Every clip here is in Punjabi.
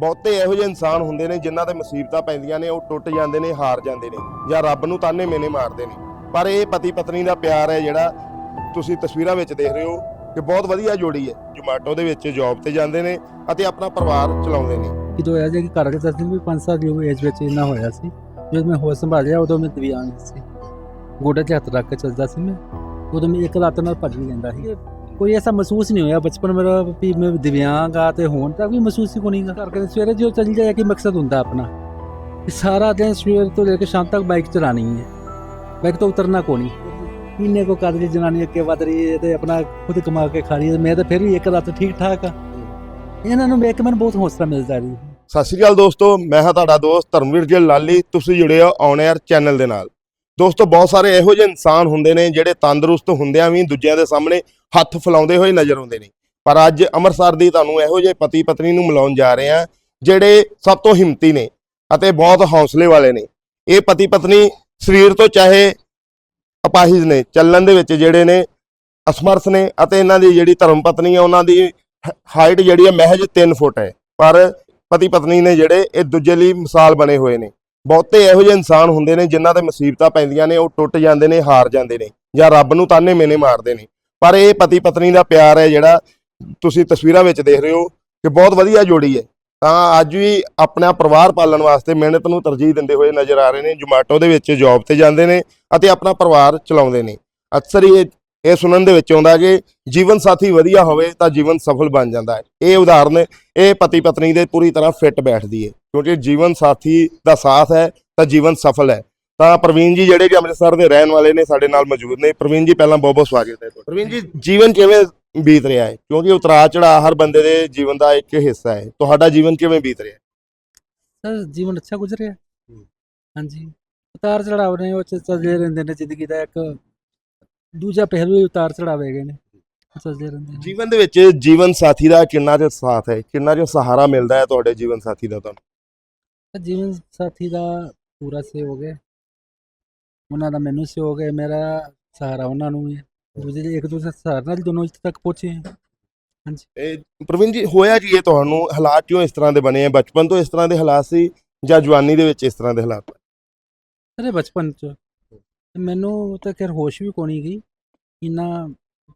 ਬਹੁਤੇ ਇਹੋ ਜਿਹੇ ਇਨਸਾਨ ਹੁੰਦੇ ਨੇ ਜਿਨ੍ਹਾਂ ਤੇ ਮੁਸੀਬਤਾਂ ਪੈਂਦੀਆਂ ਨੇ, ਉਹ ਟੁੱਟ ਜਾਂਦੇ ਨੇ, ਹਾਰ ਜਾਂਦੇ ਨੇ ਜਾਂ ਰੱਬ ਨੂੰ ਤਾਨੇ ਮੇਨੇ ਮਾਰਦੇ ਨੇ। ਪਰ ਇਹ ਪਤੀ ਪਤਨੀ ਦਾ ਪਿਆਰ ਹੈ ਜਿਹੜਾ ਤੁਸੀਂ ਤਸਵੀਰਾਂ ਵਿੱਚ ਦੇਖ ਰਹੇ ਹੋ ਕਿ ਬਹੁਤ ਵਧੀਆ ਜੋੜੀ ਹੈ। ਜੋਮੈਟੋ ਦੇ ਵਿੱਚ ਜੌਬ ਤੇ ਜਾਂਦੇ ਨੇ ਅਤੇ ਆਪਣਾ ਪਰਿਵਾਰ ਚਲਾਉਂਦੇ ਨੇ। ਜਦੋਂ ਹੋਇਆ ਜੇ ਕਿ ਘਰ ਦੇ ਦੱਸਦੇ ਵੀ 5 ਸਾਲ ਦੀ ਏਜ ਵਿੱਚ ਇੰਨਾ ਹੋਇਆ ਸੀ, ਜਦੋਂ ਮੈਂ ਹੋਸ਼ ਸੰਭਾਲਿਆ, ਉਦੋਂ ਮੈਂ ਦਿਵਿਆਂਗ ਸੀ। ਗੋਡੇ 'ਤੇ ਹੱਥ ਰੱਖ ਕੇ ਚੱਲਦਾ ਸੀ ਮੈਂ, ਉਦੋਂ ਮੈਂ ਇੱਕ ਲੱਤ ਨਾਲ ਭੱਜ ਵੀ ਲੈਂਦਾ ਸੀ। ਕੋਈ ਐਸਾ ਮਹਿਸੂਸ ਨਹੀਂ ਹੋਇਆ ਬਚਪਨ ਮੇਰਾ ਵੀ ਮੈਂ ਦਿਵਿਆਂਗ ਆ ਤੇ ਹੁਣ ਤੱਕ ਵੀ ਮਹਿਸੂਸ ਹੀ ਕੋਈ ਨਹੀਂ ਕਰ ਕੇ ਸਵੇਰੇ ਜੋ ਚੱਲ ਜਾਏ ਕਿ ਮਕਸਦ ਹੁੰਦਾ ਆਪਣਾ। ਕਿ ਸਾਰਾ ਦਿਨ ਸਵੇਰ ਤੋਂ ਲੈ ਕੇ ਸ਼ਾਮ ਤੱਕ ਬਾਈਕ ਚਲਾਣੀ ਹੈ। ਬਾਈਕ ਤੋਂ ਉਤਰਨਾ ਕੋਈ ਨਹੀਂ। ਇੰਨੇ ਕੋ ਕਰ ਜਨਾਨੀ ਅੱਗੇ ਵਧ ਰਹੀ ਹੈ ਤੇ ਆਪਣਾ ਖੁਦ ਕਮਾ ਕੇ ਖਾ ਰਹੀ ਹੈ ਮੈਂ ਤਾਂ ਫਿਰ ਵੀ ਇੱਕ ਰਾਤ ਠੀਕ ਠਾਕ ਆ। ਇਹਨਾਂ ਨੂੰ ਵੇਖ ਕੇ ਮੈਨੂੰ ਬਹੁਤ ਹੌਸਲਾ ਮਿਲਦਾ ਜੀ। ਸਤਿ ਸ਼੍ਰੀ ਅਕਾਲ ਦੋਸਤੋ, ਮੈਂ ਹਾਂ ਤੁਹਾਡਾ ਦੋਸਤ ਧਰਮਵੀਰ ਜੀ ਲਾਲੀ। ਤੁਸੀਂ ਜੁੜੇ ਹੋ ਔਨ 에ਅਰ ਚੈਨਲ ਦੇ ਨਾਲ। ਦੋਸਤੋ, ਬਹੁਤ ਸਾਰੇ ਇਹੋ ਜਿਹੇ ਇਨਸਾਨ ਹੁੰਦੇ ਨੇ ਜਿਹੜੇ ਤੰਦਰੁਸਤ ਹੁੰਦਿਆਂ ਵੀ ਦੂਜਿਆਂ ਦੇ ਸਾਹਮਣੇ ਹੱਥ ਫੈਲਾਉਂਦੇ ਹੋਏ ਨਜ਼ਰ ਆਉਂਦੇ ਨੇ। ਪਰ ਅੱਜ ਅੰਮ੍ਰਿਤਸਰ ਦੀ ਤੁਹਾਨੂੰ ਇਹੋ ਜਿਹੇ ਪਤੀ ਪਤਨੀ ਨੂੰ ਮਿਲਾਉਣ ਜਾ ਰਹੇ ਹਾਂ, ਜਿਹੜੇ ਸਭ ਤੋਂ ਹਿੰਮਤੀ ਨੇ ਅਤੇ ਬਹੁਤ ਹੌਸਲੇ ਵਾਲੇ ਨੇ। ਇਹ ਪਤੀ ਪਤਨੀ ਸਰੀਰ ਤੋਂ ਚਾਹੇ ਅਪਾਹਿਜ ਨੇ, ਚੱਲਣ ਦੇ ਵਿੱਚ ਜਿਹੜੇ ਨੇ, ਅਸਮਰਥ ਨੇ ਅਤੇ ਇਹਨਾਂ ਦੀ ਜਿਹੜੀ ਧਰਮ ਪਤਨੀ ਹੈ ਉਹਨਾਂ ਦੀ ਹਾਈਟ ਜਿਹੜੀ ਹੈ ਮਹਿਜ 3 ਫੁੱਟ ਹੈ। ਪਰ ਪਤੀ ਪਤਨੀ ਨੇ ਜਿਹੜੇ ਇਹ ਦੂਜੇ ਲਈ ਮਿਸਾਲ ਬਣੇ ਹੋਏ ਨੇ। ਬਹੁਤੇ ਇਹੋ ਜਿਹੇ ਇਨਸਾਨ ਹੁੰਦੇ ਨੇ ਜਿਨ੍ਹਾਂ ਤੇ ਮੁਸੀਬਤਾਂ ਪੈਂਦੀਆਂ ਨੇ, ਉਹ ਟੁੱਟ ਜਾਂਦੇ ਨੇ, ਹਾਰ ਜਾਂਦੇ ਨੇ ਜਾਂ ਰੱਬ ਨੂੰ ਤਾਨੇ ਮੇਨੇ ਮਾਰਦੇ ਨੇ। ਪਰ ਇਹ ਪਤੀ ਪਤਨੀ ਦਾ ਪਿਆਰ ਹੈ ਜਿਹੜਾ ਤੁਸੀਂ ਤਸਵੀਰਾਂ ਵਿੱਚ ਦੇਖ ਰਹੇ ਹੋ ਕਿ ਬਹੁਤ ਵਧੀਆ ਜੋੜੀ ਹੈ। ਤਾਂ ਅੱਜ ਵੀ ਆਪਣਾ ਪਰਿਵਾਰ ਪਾਲਣ ਵਾਸਤੇ ਮਿਹਨਤ ਨੂੰ ਤਰਜੀਹ ਦਿੰਦੇ ਹੋਏ ਨਜ਼ਰ ਆ ਰਹੇ ਨੇ, ਜੋਮੈਟੋ ਦੇ ਵਿੱਚ ਜੌਬ ਤੇ ਜਾਂਦੇ ਨੇ ਅਤੇ ਆਪਣਾ ਪਰਿਵਾਰ ਚਲਾਉਂਦੇ ਨੇ। ਅਕਸਰ ਹੀ ਇਹ ਇਹ ਸੁਣਨ ਦੇ ਵਿੱਚ ਆਉਂਦਾ ਕਿ ਜੀਵਨ ਸਾਥੀ ਵਧੀਆ ਹੋਵੇ ਤਾਂ ਜੀਵਨ ਸਫਲ ਬਣ ਜਾਂਦਾ ਹੈ। ਇਹ ਉਦਾਹਰਨ ਇਹ ਪਤੀ ਪਤਨੀ ਦੇ ਪੂਰੀ ਤਰ੍ਹਾਂ ਫਿੱਟ ਬੈਠਦੀ ਹੈ। ਕਿਉਂਕਿ ਜੀਵਨ ਸਾਥੀ ਦਾ ਸਾਥ ਹੈ ਤਾਂ ਜੀਵਨ ਸਫਲ ਹੈ। ਤਾਂ ਪ੍ਰਵੀਨ ਜੀ ਜਿਹੜੇ ਕਿ ਅੰਮ੍ਰਿਤਸਰ ਦੇ ਰਹਿਣ ਵਾਲੇ ਨੇ ਸਾਡੇ ਨਾਲ ਮੌਜੂਦ ਨੇ। ਪ੍ਰਵੀਨ ਜੀ ਪਹਿਲਾਂ ਬਹੁਤ ਬਹੁਤ ਸਵਾਗਤ ਹੈ ਤੁਹਾਡਾ। ਪ੍ਰਵੀਨ ਜੀ ਜੀਵਨ ਕਿਵੇਂ ਬੀਤ ਰਿਹਾ ਹੈ? ਕਿਉਂਕਿ ਉਤਰਾਅ ਚੜਾਅ ਹਰ ਬੰਦੇ ਦੇ ਜੀਵਨ ਦਾ ਇੱਕ ਹਿੱਸਾ ਹੈ। ਤੁਹਾਡਾ ਜੀਵਨ ਕਿਵੇਂ ਬੀਤ ਰਿਹਾ ਹੈ? ਸਰ ਜੀਵਨ ਅੱਛਾ ਗੁਜ਼ਰਿਆ ਹਾਂਜੀ। ਉਤਾਰ ਚੜਾਵ ਨੇ ਉਹ ਚੱਲਦੇ ਰਹਿੰਦੇ ਨੇ ਜ਼ਿੰਦਗੀ ਦਾ ਇੱਕ ਦੂਜਾ ਪਹਿਲੂ ਹੀ ਉਤਾਰ ਚੜਾਵੇ ਹੈਗੇ ਨੇ। ਚੱਲਦੇ ਰਹਿੰਦੇ ਨੇ। ਜੀਵਨ ਦੇ ਵਿੱਚ ਜੀਵਨ ਸਾਥੀ ਦਾ ਕਿੰਨਾ ਕੁ ਸਾਥ ਹੈ? ਕਿੰਨਾ ਕੁ ਸਹਾਰਾ ਮਿਲਦਾ ਹੈ ਤੁਹਾਡੇ ਜੀਵਨ ਸਾਥੀ ਦਾ ਤੁਹਾਨੂੰ? ਤਾਂ ਜੀਵਨ ਸਾਥੀ ਦਾ ਪੂਰਾ ਸਹਿਯੋਗ ਹੈ। ਉਹਨਾਂ ਦਾ ਮੈਨੂੰ ਸਹਿਯੋਗ ਹੈ। ਮੇਰਾ ਸਹਾਰਾ ਉਹਨਾਂ ਨੂੰ ਹੈ। ਦੂਜੇ ਦੇ ਇੱਕ ਦੂਜੇ ਦੇ ਸਹਾਰੇ ਨਾਲ ਦੋਨੋਂ ਇੱਥੇ ਤੱਕ ਪਹੁੰਚੇ ਹੈ। ਇਹ ਪ੍ਰਵੀਨ ਜੀ ਹੋਇਆ ਕੀ ਇਹ ਤੁਹਾਨੂੰ? ਹਾਲਾਤ ਕਿਉਂ ਇਸ ਤਰ੍ਹਾਂ ਦੇ ਬਣੇ ਆ ਬਚਪਨ ਤੋਂ ਇਸ ਤਰ੍ਹਾਂ ਦੇ ਹਾਲਾਤ ਸੀ ਜਾਂ ਜਵਾਨੀ ਦੇ ਵਿੱਚ ਇਸ ਤਰ੍ਹਾਂ ਦੇ ਹਾਲਾਤ? ਅਰੇ ਬਚਪਨ ਚ ਤੇ ਮੈਨੂੰ ਤਾਂ ਖੈਰ ਹੋਸ਼ ਵੀ ਕੋਣੀ ਗਈ ਇੰਨਾ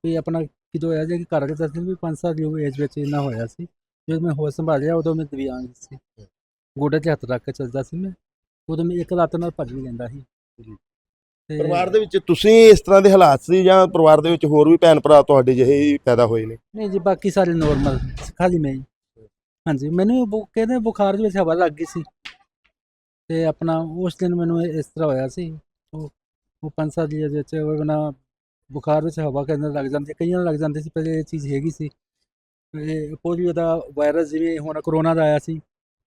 ਵੀ ਆਪਣਾ ਕਿਦੋਂ ਹੋਇਆ ਜੇ ਕਿ ਘਰ ਦੇ ਦੱਸਦੇ ਵੀ 5 ਸਾਲ ਦੀ ਏਜ ਵਿੱਚ ਇੰਨਾ ਹੋਇਆ ਸੀ ਜਦੋਂ ਮੈਂ ਹੋਸ਼ ਸੰਭਾਲਿਆ ਉਦੋਂ ਮੈਂ ਦਿਵਿਆਂਗ ਸੀ ਗੋਡੇ 'ਤੇ ਹੱਥ ਰੱਖ ਕੇ ਚੱਲਦਾ ਸੀ ਮੈਂ ਉਦੋਂ ਮੈਂ ਇੱਕ ਲੱਤ ਨਾਲ ਭੱਜ ਵੀ ਲੈਂਦਾ ਸੀ। ਤੇ ਪਰਿਵਾਰ ਦੇ ਵਿੱਚ ਤੁਸੀਂ ਇਸ ਤਰ੍ਹਾਂ ਦੇ ਹਾਲਾਤ ਸੀ ਜਾਂ ਪਰਿਵਾਰ ਦੇ ਵਿੱਚ ਹੋਰ ਵੀ ਭੈਣ ਭਰਾ ਤੁਹਾਡੇ ਜਿਹੇ ਹੀ ਪੈਦਾ ਹੋਏ ਨੇ? ਨਹੀਂ ਜੀ ਬਾਕੀ ਸਾਰੇ ਨੋਰਮਲ ਖਾਲੀ ਮੈਂ ਹੀ ਹਾਂਜੀ ਮੈਨੂੰ ਬੁ- ਕਹਿੰਦੇ ਬੁਖਾਰ ਦੇ ਵਿੱਚ ਹਵਾ ਲੱਗ ਗਈ ਸੀ। ਤੇ ਆਪਣਾ ਉਸ ਦਿਨ ਮੈਨੂੰ ਇਹ- ਇਸ ਤਰ੍ਹਾਂ ਹੋਇਆ ਸੀ ਉਹ ਉਹ ਪੰਜ ਸਾਲ ਦੀ ਵਿੱਚ ਉਹ ਨਾ ਬੁਖਾਰ ਵਿੱਚ ਹਵਾ ਕਹਿੰਦੇ ਲੱਗ ਜਾਂਦੀ ਕਈਆਂ ਨੂੰ ਲੱਗ ਜਾਂਦੀ ਸੀ ਪਹਿਲੇ ਇਹ ਚੀਜ਼ ਹੈਗੀ ਸੀ। ਇਹ ਪੋਲੀਓ ਦਾ ਵਾਇਰਸ ਜਿਵੇਂ ਹੁਣ ਕਰੋਨਾ ਦਾ ਆਇਆ ਸੀ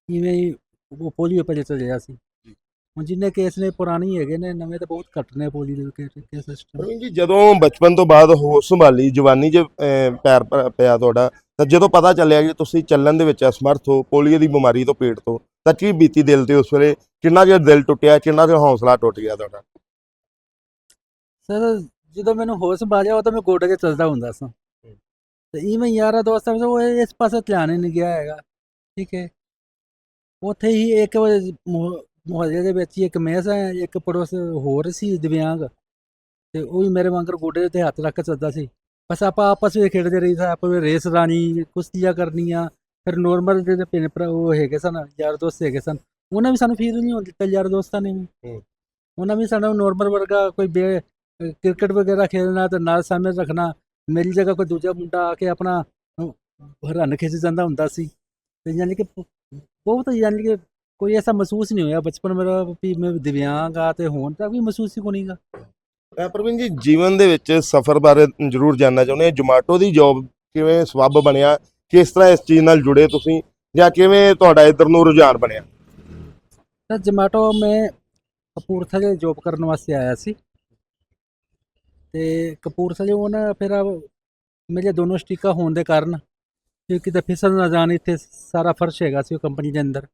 ਇਵੇਂ ਹੀ ਉਹ ਪੋਲੀਓ ਪਹਿਲੇ ਚੱਲਿਆ ਸੀ। ਹੁਣ ਜਿੰਨੇ ਕੇਸ ਨੇ ਪੁਰਾਣੀ ਹੈਗੇ ਨੇ ਨਵੇਂ ਤਾਂ ਬਹੁਤ ਘੱਟ ਨੇ ਪੋਲੀਓ ਦੇ ਕੇਸ ਸਿਸਟਮ। ਜੀ ਜਦੋਂ ਬਚਪਨ ਤੋਂ ਬਾਅਦ ਹੋਸ਼ ਸੰਭਾਲੀ ਜਵਾਨੀ 'ਚ ਅਹ, ਪੈਰ ਪਿਆ ਤੁਹਾਡਾ ਤਾਂ ਜਦੋਂ ਪਤਾ ਚੱਲਿਆ ਕਿ ਤੁਸੀਂ ਚੱਲਣ ਦੇ ਵਿੱਚ ਅਸਮਰਥ ਹੋ ਪੋਲੀਓ ਦੀ ਬਿਮਾਰੀ ਤੋਂ ਪੀੜਤ ਹੋ ਤਾਂ ਕੀ ਬੀਤੀ ਦਿਲ ਤੇ ਉਸ ਵੇਲੇ ਕਿੰਨਾ ਜਿਹਾ ਦਿਲ ਟੁੱਟਿਆ ਕਿੰਨਾ ਜਿਹਾ ਹੌਸਲਾ ਟੁੱਟ ਗਿਆ ਤੁਹਾਡਾ? ਸਰ ਜਦੋਂ ਮੈਨੂੰ ਹੋਸ਼ ਸੰਭਾਲਿਆ ਉਦੋਂ ਮੈਂ ਗੋਡੇ 'ਤੇ ਚੱਲਦਾ ਹੁੰਦਾ ਸਾਂ। ਤੇ ਇਵੇਂ ਯਾਰਾ ਦੋਸਤਾਂ ਵਿੱਚ ਉਹ ਇਸ ਪਾਸੇ ਧਿਆਨ ਨਹੀਂ ਗਿਆ ਹੈਗਾ। ਠੀਕ ਹੈ। ਉੱਥੇ ਹੀ ਇੱਕ ਮੁਹੱਲੇ ਦੇ ਵਿੱਚ ਹੀ ਇੱਕ ਮੈਸ ਹੈ ਇੱਕ ਪੜੋਸ ਹੋਰ ਸੀ ਦਿਵਿਆਂਗ। ਤੇ ਉਹ ਵੀ ਮੇਰੇ ਵਾਂਗਰ ਗੋਡੇ ਤੇ ਹੱਥ ਰੱਖ ਕੇ ਚੱਲਦਾ ਸੀ। ਬਸ ਆਪਾਂ ਆਪਸ ਵਿੱਚ ਖੇਡਦੇ ਰਹੀ ਸਾਂ ਵਿੱਚ ਰੇਸ ਰਾਣੀ ਕੁਸ਼ਤੀਆਂ ਕਰਨੀਆਂ। ਫਿਰ ਨੋਰਮਲ ਜਿਹੜੇ ਭਿੰਨ ਭਰਾ ਉਹ ਹੈਗੇ ਸਨ ਯਾਰ ਦੋਸਤ ਹੈਗੇ ਸਨ। ਉਹਨਾਂ ਵੀ ਸਾਨੂੰ ਫੀਲ ਨਹੀਂ ਹੋਣ ਦਿੱਤਾ ਯਾਰ ਦੋਸਤਾਂ ਨੇ ਵੀ। ਉਹਨਾਂ ਵੀ ਸਾਡਾ ਨੋਰਮਲ ਵਰਗਾ ਕੋਈ ਕ੍ਰਿਕਟ ਵਗੈਰਾ ਖੇਡਣਾ ਤੇ ਨਾਲ ਸਾਹਮਣੇ ਰੱਖਣਾ ਮੇਰੀ ਜਗ੍ਹਾ ਕੋਈ ਦੂਜਾ ਮੁੰਡਾ ਆ ਕੇ ਆਪਣਾ ਰਨ ਖਿੱਚ ਜਾਂਦਾ ਹੁੰਦਾ ਸੀ। ਤੇ ਯਾਨੀ ਕਿ ਬਹੁਤ ਯਾਨੀ ਕਿ ਕੋਈ ਐਸਾ ਮਹਿਸੂਸ ਨਹੀਂ ਹੋਇਆ ਬਚਪਨ ਮੇਰਾ ਵੀ ਮੈਂ ਦਿਵਿਆਂਗ ਆ ਤੇ ਹੁਣ ਤੱਕ ਵੀ ਮਹਿਸੂਸ ਹੀ ਕੋਈ ਨਹੀਂਗਾ ਪ੍ਰਵੀਨ ਜੀ ਜੀਵਨ ਦੇ ਵਿੱਚ ਸਫ਼ਰ ਬਾਰੇ ਜ਼ਰੂਰ ਜਾਨਣਾ ਚਾਹੁੰਦੇ ਹਾਂ। ਜੋਮੈਟੋ ਦੀ ਜੌਬ ਕਿਵੇਂ ਸਬੱਬ ਬਣਿਆ? ਕਿਸ ਤਰ੍ਹਾਂ ਇਸ ਚੀਜ਼ ਨਾਲ ਜੁੜੇ ਤੁਸੀਂ? ਜਾਂ ਕਿਵੇਂ ਤੁਹਾਡਾ ਇਧਰ ਨੂੰ ਰੁਝਾਨ ਬਣਿਆ? ਤਾਂ ਜਮਾਟੋ ਮੈਂ ਕਪੂਰਥਲੇ ਜੋਬ ਕਰਨ ਵਾਸਤੇ ਆਇਆ ਸੀ। ਤੇ ਕਪੂਰਥਲੇ ਉਹ ਨਾ ਫਿਰ ਮੇਰੇ ਦੋਨੋਂ ਸਟਿੱਕਾਂ ਹੋਣ ਦੇ ਕਾਰਨ ਕਿ ਕਿਤੇ ਫਿਸਲ ਨਾ ਜਾਣ ਇੱਥੇ ਸਾਰਾ ਫਰਸ਼ ਹੈਗਾ ਸੀ ਉਹ ਕੰਪਨੀ ਦੇ ਅੰਦਰ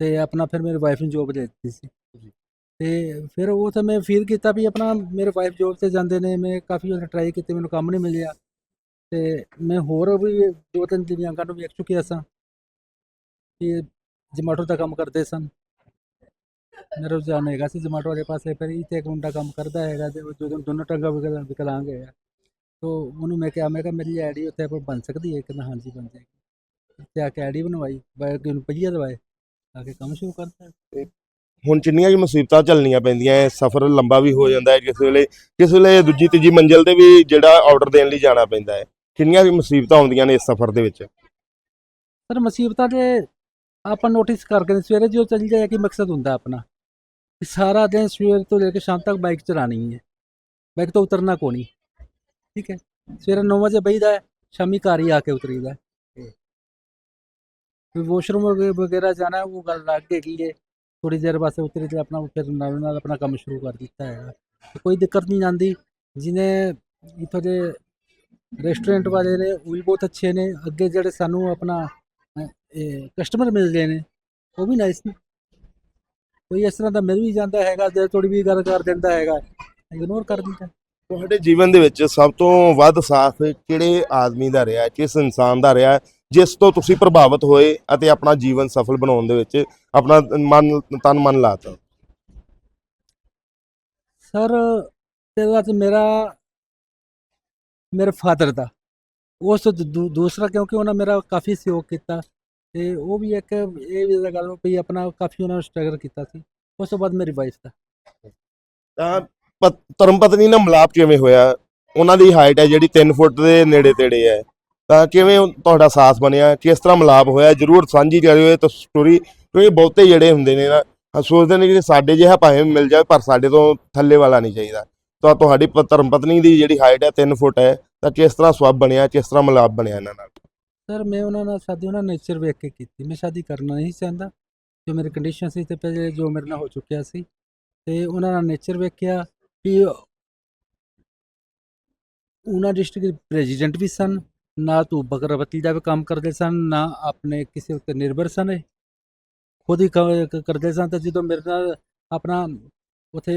ਤੇ ਆਪਣਾ ਫਿਰ ਮੇਰੀ ਵਾਈਫ ਨੂੰ ਜੋਬ ਦੇ ਦਿੱਤੀ ਸੀ। ਤੇ ਫਿਰ ਉਹ ਤਾਂ ਮੈਂ ਫੀਲ ਕੀਤਾ ਵੀ ਆਪਣਾ ਮੇਰੇ ਵਾਈਫ ਜੋਬ ਤੇ ਜਾਂਦੇ ਨੇ ਮੈਂ ਕਾਫੀ ਵਾਰ ਟਰਾਈ ਕੀਤੀ ਮੈਨੂੰ ਕੰਮ ਨਹੀਂ ਮਿਲਿਆ। ਤੇ ਮੈਂ ਹੋਰ ਵੀ ਦੋ ਤਿੰਨ ਦਿਵਿਆਂਗਾਂ ਨੂੰ ਵੇਖ ਚੁੱਕਿਆ ਸਾਂ ਇਹ ਜਮਾਟੋ ਦਾ ਕੰਮ ਕਰਦੇ ਸਨ। ਮੇਰਾ ਰੁਝਾਨ ਹੈਗਾ ਸੀ ਜਮਾਟੋ ਦੇ ਪਾਸੇ ਫਿਰ ਇੱਥੇ ਇੱਕ ਮੁੰਡਾ ਕੰਮ ਕਰਦਾ ਹੈਗਾ ਤੇ ਉਹ ਜਦੋਂ ਦੋਨੋਂ ਟੰਗਾ ਵਿਕਲ ਵਿਕਲਾਂਗ ਹੈ ਤੋ ਉਹਨੂੰ ਮੈਂ ਕਿਹਾ ਮੈਂ ਕਿਹਾ ਮੇਰੀ ਆਈਡੀ ਉੱਥੇ ਪਰ ਬਣ ਸਕਦੀ ਹੈ? ਕਹਿੰਦਾ ਹਾਂਜੀ ਬਣ ਜਾਏਗੀ। ਤੇ ਆ ਕੇ ਆਈਡੀ ਬਣਵਾਈ ਬਾਈ ਕਿ ਰੁਪਈਆ ਦਵਾਏ ਆ ਕੇ ਕੰਮ ਸ਼ੁਰੂ ਕਰਤਾ। ਹੁਣ ਕਿੰਨੀਆਂ ਕਿ ਮੁਸੀਬਤਾਂ ਝੱਲਣੀਆਂ ਪੈਂਦੀਆਂ ਹੈ ਸਫ਼ਰ ਲੰਬਾ ਵੀ ਹੋ ਜਾਂਦਾ ਹੈ ਕਿਸੇ ਵੇਲੇ ਕਿਸੇ ਵੇਲੇ ਦੂਜੀ ਤੀਜੀ ਮੰਜ਼ਿਲ ਤੇ ਵੀ ਜਿਹੜਾ ਆਰਡਰ ਦੇਣ ਲਈ ਜਾਣਾ ਪੈਂਦਾ ਹੈ ਕਿੰਨੀਆਂ ਕਿ ਮੁਸੀਬਤਾਂ ਆਉਂਦੀਆਂ ਨੇ ਇਸ ਸਫ਼ਰ ਦੇ ਵਿੱਚ? ਸਰ ਮੁਸੀਬਤਾਂ ਤੇ ਆਪਾਂ ਨੋਟਿਸ ਕਰਕੇ ਸਵੇਰੇ ਜੋ ਚੱਲ ਜਾਏ ਕਿ ਮਕਸਦ ਹੁੰਦਾ ਆਪਣਾ, ਕਿ ਸਾਰਾ ਦਿਨ ਸਵੇਰ ਤੋਂ ਲੈ ਕੇ ਸ਼ਾਮ ਤੱਕ ਬਾਈਕ ਚਲਾਣੀ ਹੈ ਬਾਈਕ ਤੋਂ ਉਤਰਨਾ ਕੋਣੀ ਠੀਕ ਹੈ? ਸਵੇਰੇ 9 ਵਜੇ ਬਈਦਾ ਸ਼ਾਮੀ ਘਰ ਹੀ ਆ ਕੇ ਉਤਰੀਦਾ ਹੈ। ਕੋਈ ਵਾਸ਼ਰੂਮ ਵਗੈरह ਜਾਣਾ, ਉਹ ਗੱਲ ਲੱਗ ਗਈ ਹੈ? ਥੋੜੀ ਦੇਰ ਵਾਸਤੇ ਉਤਰੇ ਤੇ ਆਪਣਾ ਫਿਰ ਨਾਲ ਨਾਲ ਆਪਣਾ ਕੰਮ ਸ਼ੁਰੂ ਕਰ ਦਿੱਤਾ ਹੈ। ਕੋਈ ਦਿੱਕਤ ਨਹੀਂ ਆਉਂਦੀ। ਜਿਹਨੇ ਇੱਥੋਂ ਦੇ ਰੈਸਟੋਰੈਂਟ ਵਾਲੇ ਨੇ, ਉਹ ਵੀ ਬਹੁਤ ਅੱਛੇ ਨੇ। ਅੱਗੇ ਜਿਹੜੇ ਸਾਨੂੰ ਆਪਣਾ ਕਸਟਮਰ ਮਿਲਦੇ ਨੇ ਉਹ ਵੀ ਨਾਈਸ ਨੇ। ਕੋਈ ਇਸ ਤਰ੍ਹਾਂ ਦਾ ਮਿਲ ਵੀ ਜਾਂਦਾ ਹੈਗਾ ਜੇ ਥੋੜੀ ਵੀ ਗੱਲ ਕਰ ਦਿੰਦਾ ਹੈਗਾ ਇਗਨੋਰ ਕਰ ਦਿੰਦਾ। ਤੁਹਾਡੇ ਜੀਵਨ ਦੇ ਵਿੱਚ ਸਭ ਤੋਂ ਵੱਧ ਸਾਥ ਕਿਹੜੇ ਆਦਮੀ ਦਾ ਰਿਹਾ? ਕਿਸ ਇਨਸਾਨ ਦਾ ਰਿਹਾ ਜਿਸ ਤੋਂ ਤੁਸੀਂ ਪ੍ਰਭਾਵਿਤ ਹੋਏ ਅਤੇ ਆਪਣਾ ਜੀਵਨ ਸਫਲ ਬਣਾਉਣ ਦੇ ਵਿੱਚ ਆਪਣਾ ਮਨ ਤਨ ਮਨ ਲਾਤਾ? ਸਰ ਪਹਿਲਾਂ ਤੇ ਮੇਰਾ ਮੇਰੇ ਫਾਦਰ ਦਾ। ਉਸ ਦੂ- ਦੂਸਰਾ ਕਿਉਂਕਿ ਉਹਨਾਂ ਮੇਰਾ ਕਾਫੀ ਸਹਿਯੋਗ ਕੀਤਾ ਤੇ ਉਹ ਵੀ ਇੱਕ ਇਹ ਵੀ ਗੱਲ ਵੀ ਆਪਣਾ ਕਾਫੀ ਉਹਨਾਂ ਨੇ ਸਟਰਗਲ ਕੀਤਾ ਸੀ, ਉਸ ਤੋਂ ਬਾਅਦ ਮੇਰੀ ਵਾਈਫ ਦਾ। ਤਾਂ ਪ- ਧਰਮ ਪਤਨੀ ਨਾਲ ਮਿਲਾਪ ਕਿਵੇਂ ਹੋਇਆ? ਉਹਨਾਂ ਦੀ ਹਾਈਟ ਹੈ ਜਿਹੜੀ 3 ਫੁੱਟ ਦੇ ਨੇੜੇ ਤੇੜੇ ਹੈ। ਤਾਂ ਕਿਵੇਂ ਉਹ ਤੁਹਾਡਾ ਸਾਥ ਬਣਿਆ? ਕਿਸ ਤਰ੍ਹਾਂ ਮਿਲਾਪ ਹੋਇਆ? ਜਰੂਰ ਸਾਂਝੀ ਕਰਿਓ ਇਹ ਤਾਂ ਸਟੋਰੀ ਕਿਉਂਕਿ ਬਹੁਤੇ ਜਿਹੜੇ ਹੁੰਦੇ ਨੇ ਨਾ, ਅਹ ਸੋਚਦੇ ਨੇ ਕਿ ਸਾਡੇ ਜਿਹਾ ਭਾਵੇਂ ਮਿਲ ਜਾਵੇ, ਪਰ ਸਾਡੇ ਤੋਂ ਥੱਲੇ ਵਾਲਾ ਨਹੀਂ ਚਾਹੀਦਾ। ਤਾਂ ਤੁਹਾਡੀ ਧਰਮ ਪਤਨੀ ਦੀ ਜਿਹੜੀ ਹਾਈਟ ਹੈ 3 ਫੁੱਟ ਹੈ, ਤਾਂ ਕਿਸ ਤਰ੍ਹਾਂ ਸਵੱਬ ਬਣਿਆ, ਕਿਸ ਤਰ੍ਹਾਂ ਮਿਲਾਪ ਬਣਿਆ ਇਹਨਾਂ ਨਾਲ? ਸਰ, ਮੈਂ ਉਹਨਾਂ ਨਾਲ ਸ਼ਾਦੀ ਉਹਨਾਂ ਨੇਚਰ ਵੇਖ ਕੇ ਕੀਤੀ। ਮੈਂ ਸ਼ਾਦੀ ਕਰਨਾ ਨਹੀਂ ਚਾਹੁੰਦਾ। ਜੋ ਮੇਰੀ ਕੰਡੀਸ਼ਨ ਸੀ ਤੇ ਪਹਿਲੇ ਜੋ ਮੇਰੇ ਨਾਲ ਹੋ ਚੁੱਕਿਆ ਸੀ, ਤੇ ਉਹਨਾਂ ਨਾਲ ਨੇਚਰ ਵੇਖਿਆ। ਕਿ ਉਹਨਾਂ ਡਿਸਟ੍ਰਿਕਟ ਪ੍ਰੈਜ਼ੀਡੈਂਟ ਵੀ ਸਨ। ਨਾ ਤੂੰ ਬਕਰਵਤੀ ਦਾ ਵੀ ਕੰਮ ਕਰਦੇ ਸਨ, ਨਾ ਆਪਣੇ ਕਿਸੇ ਉੱਤੇ ਨਿਰਭਰ ਸਨ ਖੁਦ ਹੀ ਕਰਦੇ ਸਨ, ਤੇ ਜਦੋਂ ਮੇਰੇ ਨਾਲ ਆਪਣਾ ਉਥੇ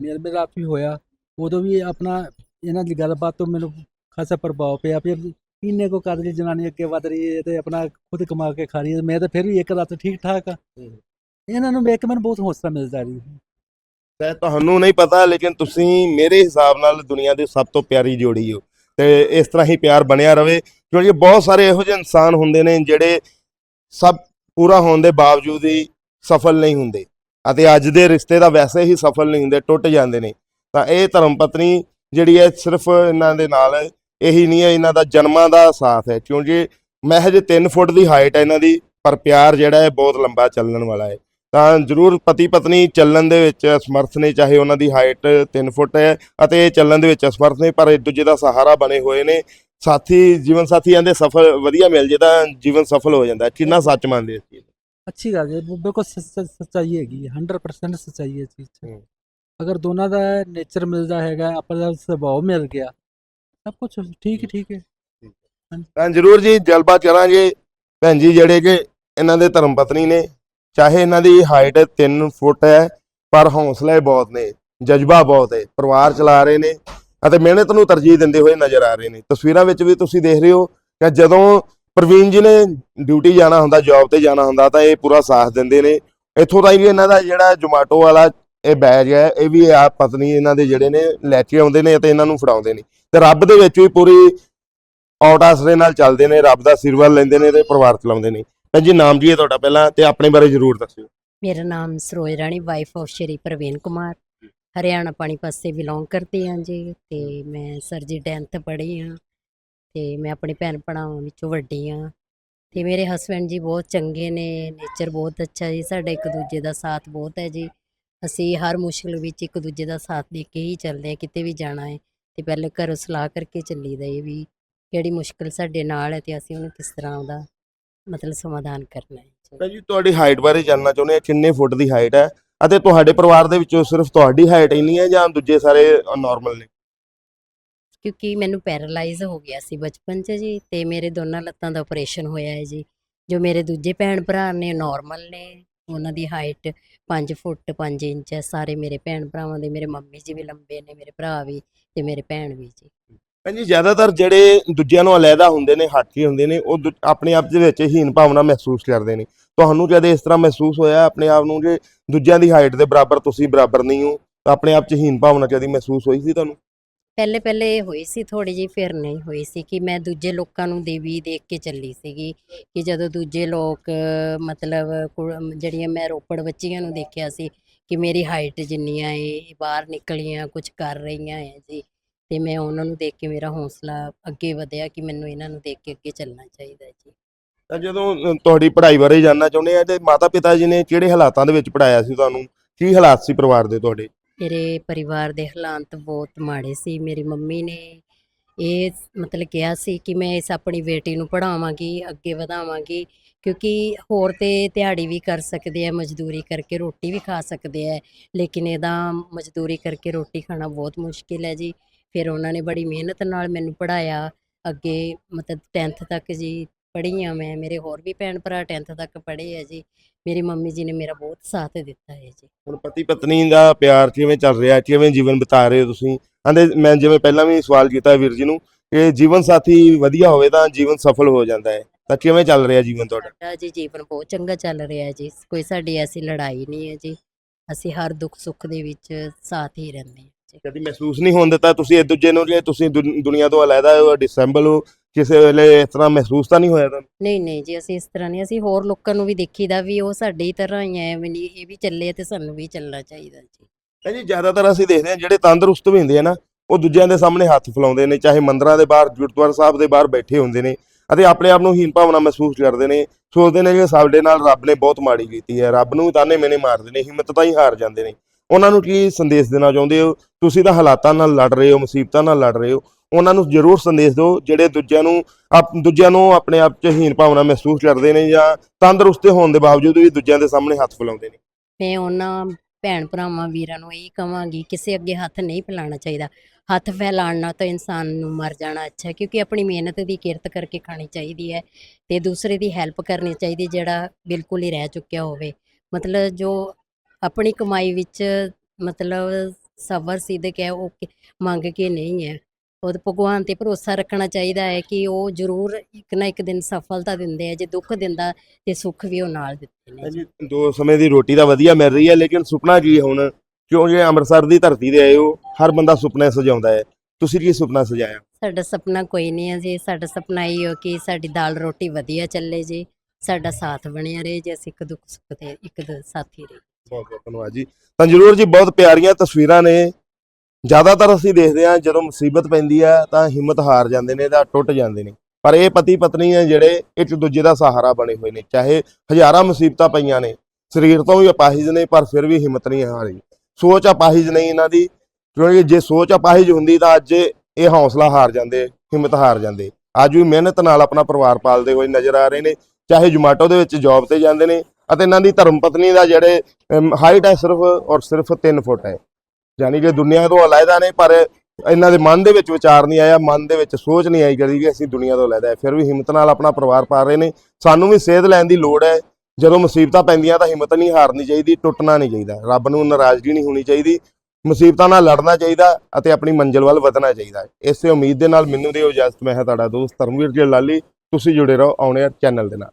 ਮੇਲ ਮਿਲਾਪ ਵੀ ਹੋਇਆ। ਉਦੋਂ ਵੀ ਆਪਣਾ ਇਹਨਾਂ ਦੀ ਗੱਲਬਾਤ ਤੋਂ ਮੈਨੂੰ ਖਾਸਾ ਪ੍ਰਭਾਵ ਪਿਆ ਵੀ ਇੰਨੇ ਕੋ ਕਰ ਲਈ ਜਨਾਨੀ ਅੱਗੇ ਵਧ ਰਹੀ ਹੈ ਤੇ ਆਪਣਾ ਖੁਦ ਕਮਾ ਕੇ ਖਾ ਰਹੀ ਹੈ। ਮੈਂ ਤਾਂ ਫਿਰ ਵੀ ਇੱਕ ਰਾਤ ਠੀਕ ਠਾਕ ਆ ਇਹਨਾਂ ਨੂੰ ਵੇਖ ਕੇ ਮੈਨੂੰ ਬਹੁਤ ਹੌਸਲਾ ਮਿਲਦਾ ਜੀ। ਤੇ ਤੁਹਾਨੂੰ ਨਹੀਂ ਪਤਾ ਲੇਕਿਨ ਤੁਸੀਂ ਮੇਰੇ ਹਿਸਾਬ ਨਾਲ ਦੁਨੀਆ ਦੀ ਸਭ ਤੋਂ ਪਿਆਰੀ ਜੋੜੀ ਹੋ। ਤੇ ਇਸ ਤਰ੍ਹਾਂ ਹੀ ਪਿਆਰ ਬਣਿਆ ਰਵੇ। ਕਿਉਂਕਿ ਬਹੁਤ ਸਾਰੇ ਇਹੋ ਜਿਹੇ ਇਨਸਾਨ ਹੁੰਦੇ ਨੇ ਜਿਹੜੇ ਸਭ ਪੂਰਾ ਹੋਣ ਦੇ ਬਾਵਜੂਦ ਹੀ ਸਫਲ ਨਹੀਂ ਹੁੰਦੇ। ਅਤੇ ਅੱਜ ਦੇ ਰਿਸ਼ਤੇ ਤਾਂ ਵੈਸੇ ਹੀ ਸਫਲ ਨਹੀਂ ਹੁੰਦੇ, ਟੁੱਟ ਜਾਂਦੇ ਨੇ। ਤਾਂ ਇਹ ਧਰਮ ਪਤਨੀ ਜਿਹੜੀ ਹੈ, ਸਿਰਫ ਇਹਨਾਂ ਦੇ ਨਾਲ ਇਹੀ ਨਹੀਂ ਹੈ, ਇਹਨਾਂ ਦਾ ਜਨਮਾਂ ਦਾ ਸਾਥ ਹੈ। ਕਿਉਂਕਿ ਮਹਿਜ 3 ਫੁੱਟ ਦੀ ਹਾਈਟ ਹੈ ਇਹਨਾਂ ਦੀ, ਪਰ ਪਿਆਰ ਜਿਹੜਾ ਹੈ, ਬਹੁਤ ਲੰਬਾ ਚੱਲਣ ਵਾਲਾ ਹੈ। ਤਾਂ ਜ਼ਰੂਰ ਪਤੀ ਪਤਨੀ ਚੱਲਣ ਦੇ ਵਿੱਚ ਅਸਮਰਥ ਨੇ, ਚਾਹੇ ਉਹਨਾਂ ਦੀ ਹਾਈਟ 3 ਫੁੱਟ ਹੈ ਅਤੇ ਇਹ ਚੱਲਣ ਦੇ ਵਿੱਚ ਅਸਮਰਥ ਨੇ, ਪਰ ਇੱਕ ਦੂਜੇ ਦਾ ਸਹਾਰਾ ਬਣੇ ਹੋਏ ਨੇ। ਸਾਥੀ, ਜੀਵਨ ਸਾਥੀ ਆਂਦੇ ਸਫਲ, ਵਧੀਆ ਮਿਲ ਜੇ ਤਾਂ ਜੀਵਨ ਸਫਲ ਹੋ ਜਾਂਦਾ ਕਿੰਨਾ ਸੱਚ ਮੰਨਦੇ ਇਸ ਚੀਜ਼ ਅੱਛੀ ਗੱਲ ਹੈ ਬਿਲਕੁਲ ਸੱਚ- ਸੱਚ- ਸੱਚਾਈ ਹੈਗੀ ਹੈ 100% ਸੱਚਾਈ ਹੈ ਚੀਜ਼। ਅਗਰ ਦੋਨਾਂ ਦਾ ਨੇਚਰ ਮਿਲਦਾ ਹੈਗਾ ਆਪਣਾ ਸੁਭਾਅ ਮਿਲ ਗਿਆ ਸਭ ਕੁਝ ਠੀਕ ਠੀਕ ਹੈ। ਤਾਂ ਜ਼ਰੂਰ ਜੀ ਜਲਵਾ ਕਰਾਂਗੇ। ਭੈਣ ਜੀ ਜਿਹੜੇ ਕਿ ਇਹਨਾਂ ਦੇ ਧਰਮ ਪਤਨੀ ਨੇ ਚਾਹੇ ਇਹਨਾਂ ਦੀ ਹਾਈਟ 3 ਫੁੱਟ ਹੈ ਪਰ ਹੌਸਲੇ ਬਹੁਤ ਨੇ ਜਜ਼ਬਾ ਬਹੁਤ ਹੈ ਪਰਿਵਾਰ ਚਲਾ ਰਹੇ ਨੇ ਅਤੇ ਮਿਹਨਤ ਨੂੰ ਤਰਜੀਹ ਦਿੰਦੇ ਹੋਏ ਨਜ਼ਰ ਆ ਰਹੇ ਨੇ। ਤਸਵੀਰਾਂ ਵਿੱਚ ਵੀ ਤੁਸੀਂ ਦੇਖ ਰਹੇ ਹੋ ਕਿ ਜਦੋਂ ਪ੍ਰਵੀਨ ਜੀ ਨੇ ਡਿਊਟੀ ਜਾਣਾ ਹੁੰਦਾ ਜੌਬ ਤੇ ਜਾਣਾ ਹੁੰਦਾ, ਤਾਂ ਇਹ ਪੂਰਾ ਸਾਥ ਦਿੰਦੇ ਨੇ। ਇੱਥੋਂ ਤਾਂ ਹੀ ਇਹਨਾਂ ਦਾ ਜਿਹੜਾ ਜੋਮਾਟੋ ਵਾਲਾ ਇਹ ਬੈਗ ਹੈ, ਇਹ ਵੀ ਆ ਪਤਨੀ ਇਹਨਾਂ ਦੇ ਜਿਹੜੇ ਨੇ ਲੈ ਕੇ ਆਉਂਦੇ ਨੇ ਅਤੇ ਇਹਨਾਂ ਨੂੰ ਫੜਾਉਂਦੇ ਨੇ। ਤੇ ਰੱਬ ਦੇ ਵਿੱਚ ਵੀ ਪੂਰੀ ਔਟ ਆਸਰੇ ਨਾਲ ਚੱਲਦੇ ਨੇ, ਰੱਬ ਦਾ ਸਿਰਵਲ ਲੈਂਦੇ ਨੇ ਤੇ ਪਰਿਵਾਰ ਚਲਾਉਂਦੇ ਨੇ। ਭੈਣ ਜੀ, ਨਾਮ ਜੀ ਹੈ ਤੁਹਾਡਾ ਪਹਿਲਾਂ ਤੇ ਆਪਣੇ ਬਾਰੇ ਜ਼ਰੂਰ ਦੱਸਿਓ। ਮੇਰਾ ਨਾਮ ਸਰੋਜ ਰਾਣੀ ਵਾਈਫ ਆਫ ਸ਼੍ਰੀ ਪ੍ਰਵੀਨ ਕੁਮਾਰ। ਹਰਿਆਣਾ ਪਾਣੀਪਤ ਸੇ ਬਿਲੋਂਗ ਕਰਦੀ ਹਾਂ ਜੀ ਤੇ ਮੈਂ ਸਰ ਜੀ 10th ਪੜ੍ਹੀ ਹਾਂ। ਤੇ ਮੈਂ ਆਪਣੇ ਭੈਣ ਭਰਾਵਾਂ ਵਿੱਚੋਂ ਵੱਡੀ ਹਾਂ ਤੇ ਮੇਰੇ ਹਸਬੰਡ ਜੀ ਬਹੁਤ ਚੰਗੇ ਨੇ ਨੇਚਰ ਬਹੁਤ ਅੱਛਾ ਜੀ, ਸਾਡਾ ਇੱਕ ਦੂਜੇ ਦਾ ਸਾਥ ਬਹੁਤ ਹੈ ਜੀ। ਅਸੀਂ ਹਰ ਮੁਸ਼ਕਲ ਵਿੱਚ ਇੱਕ ਦੂਜੇ ਦਾ ਸਾਥ ਦੇ ਕੇ ਹੀ ਚੱਲਦੇ ਹਾਂ, ਕਿਤੇ ਵੀ ਜਾਣਾ ਹੈ ਤੇ ਪਹਿਲੇ ਘਰੋਂ ਸਲਾਹ ਕਰਕੇ ਚੱਲੀਦਾ ਇਹ ਵੀ ਕਿਹੜੀ ਮੁਸ਼ਕਲ ਸਾਡੇ ਨਾਲ ਹੈ ਤੇ ਅਸੀਂ ਉਹਨੂੰ ਕਿਸ ਤਰ੍ਹਾਂ ਉਹਦਾ ਮਤਲਬ ਸਮਾਧਾਨ ਕਰਨਾ ਹੈ। ਜੀ, ਤੁਹਾਡੀ ਹਾਈਟ ਬਾਰੇ ਜਾਨਣਾ ਚਾਹੁੰਦੇ ਆ ਕਿੰਨੇ ਫੁੱਟ ਦੀ ਹਾਈਟ ਹੈ? ਅਤੇ ਤੁਹਾਡੇ ਪਰਿਵਾਰ ਦੇ ਵਿੱਚੋਂ ਸਿਰਫ ਤੁਹਾਡੀ ਹਾਈਟ ਇੰਨੀ ਹੈ ਜਾਂ ਦੂਜੇ ਸਾਰੇ ਨਾਰਮਲ ਨੇ? ਕਿਉਂਕਿ ਮੈਨੂੰ ਪੈਰਾਲਾਈਜ਼ ਹੋ ਗਿਆ ਸੀ ਬਚਪਨ 'ਚ ਜੀ ਤੇ ਮੇਰੇ ਦੋਨਾਂ ਲੱਤਾਂ ਦਾ ਆਪਰੇਸ਼ਨ ਹੋਇਆ ਹੈ ਜੀ। ਜੋ ਮੇਰੇ ਦੂਜੇ ਭੈਣ ਭਰਾ ਨੇ ਨਾਰਮਲ ਨੇ, ਉਹਨਾਂ ਦੀ ਹਾਈਟ 5 ਫੁੱਟ 5 ਇੰਚ ਹੈ, ਸਾਰੇ ਮੇਰੇ ਭੈਣ ਭਰਾਵਾਂ ਦੇ, ਮੇਰੇ ਮੰਮੀ ਜੀ ਵੀ ਲੰਬੇ ਨੇ, ਮੇਰੇ ਭਰਾ ਵੀ ਤੇ ਮੇਰੇ ਭੈਣ ਵੀ ਜੀ। ਭੈਣ ਜ਼ਿਆਦਾਤਰ ਜਿਹੜੇ ਦੂਜਿਆਂ ਨੂੰ ਅਲੱਗਾ ਹੁੰਦੇ ਨੇ ਹਾਕੀ ਹੁੰਦੇ ਨੇ, ਉਹ ਦੂ- ਆਪਣੇ ਆਪ ਦੇ ਵਿੱਚ ਹੀਨ ਭਾਵਨਾ ਮਹਿਸੂਸ ਕਰਦੇ ਨੇ। ਤੁਹਾਨੂੰ ਜਦ ਇਸ ਤਰ੍ਹਾਂ ਮਹਿਸੂਸ ਹੋਇਆ, ਆਪਣੇ ਆਪ ਨੂੰ ਜੇ ਦੂਜਿਆਂ ਦੀ ਹਾਈਟ ਦੇ ਬਰਾਬਰ ਤੁਸੀਂ ਬਰਾਬਰ ਨਹੀਂ ਹੋ, ਤਾਂ ਆਪਣੇ ਆਪ 'ਚ ਹੀਨ ਭਾਵਨਾ ਕਦੀ ਮਹਿਸੂਸ ਹੋਈ ਸੀ ਤੁਹਾਨੂੰ? ਪਹਿਲੇ ਪਹਿਲੇ ਹੋਈ ਸੀ ਥੋੜੀ ਜਿਹੀ ਫਿਰ ਨਹੀਂ ਹੋਈ ਸੀ ਕਿ ਮੈਂ ਦੂਜੇ ਲੋਕਾਂ ਨੂੰ ਦੇਵੀ ਦੇਖ ਕੇ ਚੱਲੀ ਸੀਗੀ ਕਿ ਜਦੋਂ ਦੂਜੇ ਲੋਕ ਮਤਲਬ ਕੁ- ਜਿਹੜੀਆਂ ਮੈਂ ਰੋਪੜ ਬੱਚੀਆਂ ਨੂੰ ਦੇਖਿਆ ਸੀ ਕਿ ਮੇਰੀ ਹਾਈਟ ਜਿੰਨੀਆਂ ਏ ਇਹ ਬਾਹਰ ਨਿਕਲੀਆਂ ਕੁਝ ਕਰ ਰਹੀਆਂ ਹੈ ਜੀ ਤੇ ਮੈਂ ਉਹਨਾਂ ਨੂੰ ਦੇਖ ਕੇ ਮੇਰਾ ਹੌਸਲਾ ਅੱਗੇ ਵਧਿਆ ਕਿ ਮੈਨੂੰ ਇਹਨਾਂ ਨੂੰ ਦੇਖ ਕੇ ਅੱਗੇ ਚੱਲਣਾ ਚਾਹੀਦਾ ਹੈ ਜੀ। ਤਾਂ ਜਦੋਂ ਅ, ਤੁਹਾਡੀ ਪੜ੍ਹਾਈ ਬਾਰੇ ਜਾਨਣਾ ਚਾਹੁੰਦੇ ਆ ਤੇ ਮਾਤਾ ਪਿਤਾ ਜੀ ਨੇ ਕਿਹੜੇ ਹਾਲਾਤਾਂ ਦੇ ਵਿੱਚ ਪੜਾਇਆ ਸੀ ਤੁਹਾਨੂੰ? ਕੀ ਹਾਲਾਤ ਸੀ ਪਰਿਵਾਰ ਦੇ ਤੁਹਾਡੇ? ਮੇਰੇ ਪਰਿਵਾਰ ਦੇ ਹਾਲਾਤ ਬਹੁਤ ਮਾੜੇ ਸੀ। ਮੇਰੀ ਮੰਮੀ ਨੇ ਇਹ ਮਤਲਬ ਕਿਹਾ ਸੀ ਕਿ ਮੈਂ ਇਸ ਆਪਣੀ ਬੇਟੀ ਨੂੰ ਪੜ੍ਹਾਵਾਂਗੀ, ਅੱਗੇ ਵਧਾਵਾਂਗੀ, ਕਿਉਂਕਿ ਹੋਰ ਤੇ ਦਿਹਾੜੀ ਵੀ ਕਰ ਸਕਦੇ ਆ, ਮਜ਼ਦੂਰੀ ਕਰਕੇ ਰੋਟੀ ਵੀ ਖਾ ਸਕਦੇ ਆ। ਲੇਕਿਨ ਇਹਦਾ ਮਜ਼ਦੂਰੀ ਕਰਕੇ ਰੋਟੀ ਖਾਣਾ ਬਹੁਤ ਮੁਸ਼ਕਿਲ ਹੈ ਜੀ। ਫਿਰ ਉਹਨਾਂ ਨੇ ਬੜੀ ਮਿਹਨਤ ਨਾਲ ਮੈਨੂੰ ਪੜ੍ਹਾਇਆ। ਅੱਗੇ ਮਤਲਬ 10th ਤੱਕ ਜੀ ਪੜ੍ਹੀ ਹਾਂ ਮੈਂ ਮੇਰੇ ਹੋਰ ਵੀ ਭੈਣ ਭਰਾ 10th ਤੱਕ ਪੜ੍ਹੇ ਆ ਜੀ। ਮੇਰੀ ਮੰਮੀ ਜੀ ਨੇ ਮੇਰਾ ਬਹੁਤ ਸਾਥ ਦਿੱਤਾ ਹੈ ਜੀ। ਹੁਣ ਪਤੀ ਪਤਨੀ ਦਾ ਪਿਆਰ ਕਿਵੇਂ ਚੱਲ ਰਿਹਾ ਕਿਵੇਂ ਜੀਵਨ ਬਿਤਾ ਰਹੇ ਹੋ ਤੁਸੀਂ? ਕਹਿੰਦੇ ਮੈਂ ਜਿਵੇਂ ਪਹਿਲਾਂ ਵੀ ਸਵਾਲ ਕੀਤਾ ਵੀਰ ਜੀ ਨੂੰ ਕਿ ਜੀਵਨ ਸਾਥੀ ਵਧੀਆ ਹੋਵੇ ਤਾਂ ਜੀਵਨ ਸਫਲ ਹੋ ਜਾਂਦਾ ਹੈ। ਤਾਂ ਕਿਵੇਂ ਚੱਲ ਰਿਹਾ ਜੀਵਨ ਤੁਹਾਡਾ? ਸਾਡਾ ਜੀ ਜੀਵਨ ਬਹੁਤ ਚੰਗਾ ਚੱਲ ਰਿਹਾ ਜੀ। ਕੋਈ ਸਾਡੀ ਐਸੀ ਲੜਾਈ ਨਹੀਂ ਹੈ ਜੀ। ਅਸੀਂ ਹਰ ਦੁੱਖ ਸੁੱਖ ਦੇ ਵਿੱਚ ਸਾਥ ਹੀ ਰਹਿੰਦੇ ਹਾਂ ਜੀ। ਕਦੀ ਮਹਿਸੂਸ ਨਹੀਂ ਹੋਣ ਦਿੱਤਾ ਤੁਸੀਂ ਇੱਕ ਦੂਜੇ ਨੂੰ ਜੇ ਤੁਸੀਂ ਦੁਨ- ਦੁਨੀਆ ਤੋਂ ਅਲੱਗਾ ਹੋ ਡਿਸੈਂਬਲ ਹੋ ਕਿਸੇ ਵੇਲੇ ਇਸ ਤਰ੍ਹਾਂ ਮਹਿਸੂਸ ਤਾਂ ਨਹੀਂ ਹੋਇਆ ਤੁਹਾਨੂੰ? ਨਹੀਂ ਨਹੀਂ ਜੀ ਅਸੀਂ ਇਸ ਤਰ੍ਹਾਂ ਨਹੀਂ ਅਸੀਂ ਹੋਰ ਲੋਕਾਂ ਨੂੰ ਵੀ ਦੇਖੀਦਾ ਵੀ ਉਹ ਸਾਡੇ ਹੀ ਤਰ੍ਹਾਂ ਹੀ ਐ ਵੀ ਨਹੀਂ ਇਹ ਵੀ ਚੱਲੇ ਤੇ ਸਾਨੂੰ ਵੀ ਚੱਲਣਾ ਚਾਹੀਦਾ ਜੀ। ਭੈਣ ਜੀ ਜ਼ਿਆਦਾਤਰ ਅਸੀਂ ਦੇਖਦੇ ਹਾਂ ਜਿਹੜੇ ਤੰਦਰੁਸਤ ਵੀ ਹੁੰਦੇ ਆ ਨਾ ਉਹ ਦੂਜਿਆਂ ਦੇ ਸਾਹਮਣੇ ਹੱਥ ਫੈਲਾਉਂਦੇ ਨੇ ਚਾਹੇ ਮੰਦਰਾਂ ਦੇ ਬਾਹਰ ਗੁਰਦੁਆਰਾ ਸਾਹਿਬ ਦੇ ਬਾਹਰ ਬੈਠੇ ਹੁੰਦੇ ਨੇ ਅਤੇ ਆਪਣੇ ਆਪ ਨੂੰ ਹੀਨ ਭਾਵਨਾ ਮਹਿਸੂਸ ਕਰਦੇ ਨੇ ਸੋਚਦੇ ਨੇ ਕਿ ਸਾਡੇ ਨਾਲ ਰੱਬ ਨੇ ਬਹੁਤ ਮਾੜੀ ਕੀਤੀ ਹੈ ਰੱਬ ਨੂੰ ਤਾਨੇ ਮੈਨੇ ਮਾਰਦੇ ਨੇ ਹਿੰਮਤ ਤਾਂ ਹੀ ਹਾਰ ਜਾਂਦੇ ਨੇ। ਉਹਨਾਂ ਨੂੰ ਕੀ ਸੰਦੇਸ਼ ਦੇਣਾ ਚਾਹੁੰਦੇ ਹੋ? ਤੁਸੀਂ ਤਾਂ ਹਾਲਾਤਾਂ ਨਾਲ ਲੜ ਰਹੇ ਹੋ ਮੁਸੀਬਤਾਂ ਨਾਲ ਲੜ ਰਹੇ ਹੋ ਉਹਨਾਂ ਨੂੰ ਜ਼ਰੂਰ ਸੰਦੇਸ਼ ਦਿਓ, ਜਿਹੜੇ ਦੂਜਿਆਂ ਨੂੰ ਦੂਜਿਆਂ ਨੂੰ ਆਪਣੇ ਆਪ 'ਚ ਹੀਨ ਭਾਵਨਾ ਮਹਿਸੂਸ ਕਰਦੇ ਨੇ ਜਾਂ ਤੰਦਰੁਸਤ ਹੋਣ ਦੇ ਬਾਵਜੂਦ ਵੀ ਦੂਜਿਆਂ ਦੇ ਸਾਹਮਣੇ ਹੱਥ ਫੈਲਾਉਂਦੇ ਨੇ। ਮੈਂ ਉਹਨਾਂ ਭੈਣ ਭਰਾਵਾਂ ਵੀਰਾਂ ਨੂੰ ਇਹ ਕਵਾਂਗੀ ਕਿਸੇ ਅੱਗੇ ਹੱਥ ਨਹੀਂ ਫੈਲਾਉਣਾ ਚਾਹੀਦਾ। ਹੱਥ ਫੈਲਾਉਣ ਨਾਲ ਤਾਂ ਇਨਸਾਨ ਨੂੰ ਮਰ ਜਾਣਾ ਅੱਛਾ ਕਿਉਂਕਿ ਆਪਣੀ ਮਿਹਨਤ ਦੀ ਕਿਰਤ ਕਰਕੇ ਖਾਣੀ ਚਾਹੀਦੀ ਹੈ ਤੇ ਦੂਸਰੇ ਦੀ ਹੈਲਪ ਕਰਨੀ ਚਾਹੀਦੀ ਜਿਹੜਾ ਬਿਲਕੁਲ ਹੀ ਰਹਿ ਚੁੱਕਿਆ ਹੋਵੇ। ਮਤਲਬ ਜੋ ਆਪਣੀ ਕਮਾਈ ਵਿੱਚ ਮਤਲਬ ਸਬਰ ਸਿੱਧਕ ਹੈ, ਉਹ ਮੰਗ ਕੇ ਨਹੀਂ ਹੈ। ਉਹ ਭਗਵਾਨ ਤੇ ਭਰੋਸਾ ਰੱਖਣਾ ਚਾਹੀਦਾ ਹੈ ਕਿ ਉਹ ਜ਼ਰੂਰ ਇੱਕ ਨਾ ਇੱਕ ਦਿਨ ਸਫਲਤਾ ਦਿੰਦੇ ਆ ਜੇ ਦੁੱਖ ਦਿੰਦਾ ਤੇ ਸੁੱਖ ਵੀ ਉਹ ਨਾਲ ਦਿੱਤੇ ਨੇ। ਜੀ ਦੋ ਸਮੇਂ ਦੀ ਰੋਟੀ ਤਾਂ ਵਧੀਆ ਮਿਲ ਰਹੀ ਹੈ ਲੇਕਿਨ ਸੁਪਨਾ ਕੀ ਹੁਣ? ਕਿਉਂ ਜੇ ਅੰਮ੍ਰਿਤਸਰ ਦੀ ਧਰਤੀ ਤੇ ਆਏ ਹੋ ਹਰ ਬੰਦਾ ਸੁਪਨੇ ਸਜਾਉਂਦਾ ਹੈ। ਤੁਸੀਂ ਕੀ ਸੁਪਨਾ ਸਜਾਇਆ? ਸਾਡਾ ਸੁਪਨਾ ਕੋਈ ਨਹੀਂ ਹੈ ਜੀ। ਸਾਡਾ ਸੁਪਨਾ ਇਹ ਹੋ ਕਿ ਸਾਡੀ ਦਾਲ ਰੋਟੀ ਵਧੀਆ ਚੱਲੇ ਜੀ। ਸਾਡਾ ਸਾਥ ਬਣਿਆ ਰਹੇ ਜੇ। ਅਸੀਂ ਇੱਕ ਦੁੱਖ ਸੁੱਖ ਤੇ ਇੱਕ ਸਾਥੀ ਰਹੇ ਬਹੁਤ ਬਹੁਤ ਧੰਨਵਾਦ ਜੀ। ਤਾਂ ਜਰੂਰ ਜੀ ਬਹੁਤ ਪਿਆਰੀਆਂ ਤਸਵੀਰਾਂ ਨੇ। ਜ਼ਿਆਦਾਤਰ ਅਸੀਂ ਦੇਖਦੇ ਹਾਂ ਜਦੋਂ ਮੁਸੀਬਤ ਪੈਂਦੀ ਹੈ ਤਾਂ ਹਿੰਮਤ ਹਾਰ ਜਾਂਦੇ ਨੇ ਤਾਂ ਟੁੱਟ ਜਾਂਦੇ ਨੇ। ਪਰ ਇਹ ਪਤੀ ਪਤਨੀ ਹੈ ਜਿਹੜੇ ਇੱਕ ਦੂਜੇ ਦਾ ਸਹਾਰਾ ਬਣੇ ਹੋਏ ਨੇ, ਚਾਹੇ ਹਜ਼ਾਰਾਂ ਮੁਸੀਬਤਾਂ ਪਈਆਂ ਨੇ, ਸਰੀਰ ਤੋਂ ਵੀ ਅਪਾਹਿਜ ਨੇ ਪਰ ਫਿਰ ਵੀ ਹਿੰਮਤ ਨਹੀਂ ਹਾਰੀ। ਸੋਚ ਅਪਾਹਿਜ ਨਹੀਂ ਇਹਨਾਂ ਦੀ, ਕਿਉਂਕਿ ਜੇ ਸੋਚ ਅਪਾਹਿਜ ਹੁੰਦੀ ਤਾਂ ਅੱਜ ਇਹ ਹੌਸਲਾ ਹਾਰ ਜਾਂਦੇ, ਹਿੰਮਤ ਹਾਰ ਜਾਂਦੇ। ਅੱਜ ਵੀ ਮਿਹਨਤ ਨਾਲ ਆਪਣਾ ਪਰਿਵਾਰ ਪਾਲਦੇ ਹੋਏ ਨਜ਼ਰ ਆ ਰਹੇ ਨੇ, ਚਾਹੇ ਜੋਮੈਟੋ ਦੇ ਵਿੱਚ ਜੌਬ ਤੇ ਜਾਂਦੇ ਨੇ, ਅਤੇ ਇਹਨਾਂ ਦੀ ਧਰਮ ਪਤਨੀ ਦਾ ਜਿਹੜੇ ਹਾਈਟ ਹੈ ਸਿਰਫ ਔਰ ਸਿਰਫ 3 ਫੁੱਟ ਹੈ। ਯਾਨੀ ਕਿ ਦੁਨੀਆ ਤੋਂ ਅਲੱਗਾ ਨੇ, ਪਰ ਇਹਨਾਂ ਦੇ ਮਨ ਦੇ ਵਿੱਚ ਵਿਚਾਰ ਨਹੀਂ ਆਇਆ, ਮਨ ਦੇ ਵਿੱਚ ਸੋਚ ਨਹੀਂ ਆਈ ਕਦੀ ਕਿ ਅਸੀਂ ਦੁਨੀਆ ਤੋਂ ਅਲੱਗਾ ਹੈ। ਫਿਰ ਵੀ ਹਿੰਮਤ ਨਾਲ ਆਪਣਾ ਪਰਿਵਾਰ ਪਾਲ ਰਹੇ ਨੇ। ਸਾਨੂੰ ਵੀ ਸੇਧ ਲੈਣ ਦੀ ਲੋੜ ਹੈ। ਜਦੋਂ ਮੁਸੀਬਤਾਂ ਪੈਂਦੀਆਂ ਤਾਂ ਹਿੰਮਤ ਨਹੀਂ ਹਾਰਨੀ ਚਾਹੀਦੀ, ਟੁੱਟਣਾ ਨਹੀਂ ਚਾਹੀਦਾ। ਰੱਬ ਨੂੰ ਨਾਰਾਜ਼ਗੀ ਨਹੀਂ ਹੋਣੀ ਚਾਹੀਦੀ। ਮੁਸੀਬਤਾਂ ਨਾਲ ਲੜਨਾ ਚਾਹੀਦਾ ਅਤੇ ਆਪਣੀ ਮੰਜ਼ਿਲ ਵੱਲ ਵਧਣਾ ਚਾਹੀਦਾ ਇਸੇ ਉਮੀਦ ਦੇ ਨਾਲ ਮੈਨੂੰ ਦਿਓ ਇਜਾਜ਼ਤ। ਮੈਂ ਹਾਂ ਤੁਹਾਡਾ ਦੋਸਤ ਧਰਮਵੀਰ ਜੀ ਲਾਲੀ। ਤੁਸੀਂ ਜੁੜੇ ਰਹੋ ਆਉਣੇ ਚੈਨਲ ਦੇ ਨਾਲ।